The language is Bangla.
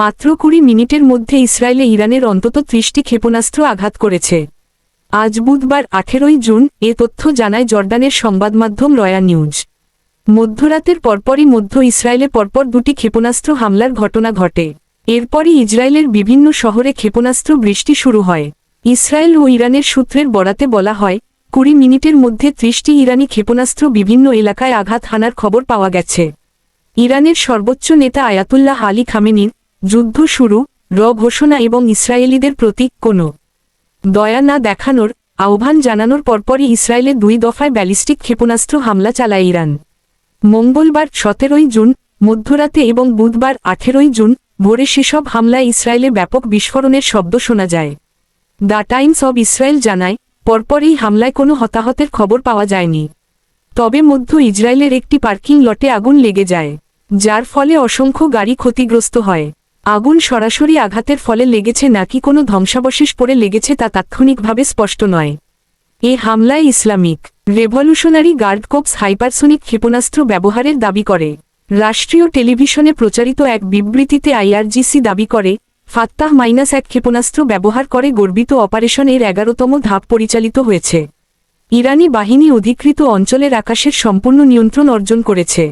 মাত্র কুড়ি মিনিটের মধ্যে ইসরায়েলে ইরানের অন্তত ত্রিশটি ক্ষেপণাস্ত্র আঘাত করেছে। আজ বুধবার আঠেরোই জুন এ তথ্য জানায় জর্ডানের সংবাদমাধ্যম রয়া নিউজ। মধ্যরাতের পরপরই মধ্য ইসরায়েলে পরপর দুটি ক্ষেপণাস্ত্র হামলার ঘটনা ঘটে। এরপরই ইসরায়েলের বিভিন্ন শহরে ক্ষেপণাস্ত্র বৃষ্টি শুরু হয়। ইসরায়েল ও ইরানের সূত্রের বরাতে বলা হয়, কুড়ি মিনিটের মধ্যে ত্রিশটি ইরানি ক্ষেপণাস্ত্র বিভিন্ন এলাকায় আঘাত হানার খবর পাওয়া গেছে। ইরানের সর্বোচ্চ নেতা আয়াতুল্লাহ আলী খামেনির যুদ্ধ শুরু, র ঘোষণা এবং ইসরায়েলিদের প্রতি কোনো? দয়া না দেখানোর, আহ্বান জানানোর পরপরই ইসরায়েলের দুই দফায় ব্যালিস্টিক ক্ষেপণাস্ত্র হামলা চালায় ইরান। মঙ্গলবার সতেরোই জুন, মধ্যরাতে এবং বুধবার আঠেরোই জুন, ভোরে সেসব হামলায় ইসরায়েলে ব্যাপক বিস্ফোরণের শব্দ শোনা যায়। দ্য টাইমস অব ইসরায়েল জানায় পরপর এই হামলায় কোনো হতাহতের খবর পাওয়া যায়নি। তবে মধ্য ইসরায়েলের একটি পার্কিং লটে আগুন লেগে যায়, যার ফলে অসংখ্য গাড়ি ক্ষতিগ্রস্ত হয়। আগুন সরাসরি আঘাতের ফলে লেগেছে নাকি কোনো ধ্বংসাবশেষ পড়ে লেগেছে তা তাৎক্ষণিকভাবে স্পষ্ট নয়। এ হামলায় Islamic revolutionary guard corps hypersonic ক্ষেপণাস্ত্র ব্যবহারের দাবি করে। রাষ্ট্রীয় টেলিভিশনে প্রচারিত এক বিবৃতিতে আইআরজিসি দাবি করে, ফাত্তাহ মাইনাস এক ক্ষেপণাস্ত্র ব্যবহার করে গর্বিত অপারেশন এর এগারোতম ধাপ পরিচালিত হয়েছে। ইরানি বাহিনী অধিকৃত অঞ্চলের আকাশের সম্পূর্ণ নিয়ন্ত্রণ অর্জন করেছে।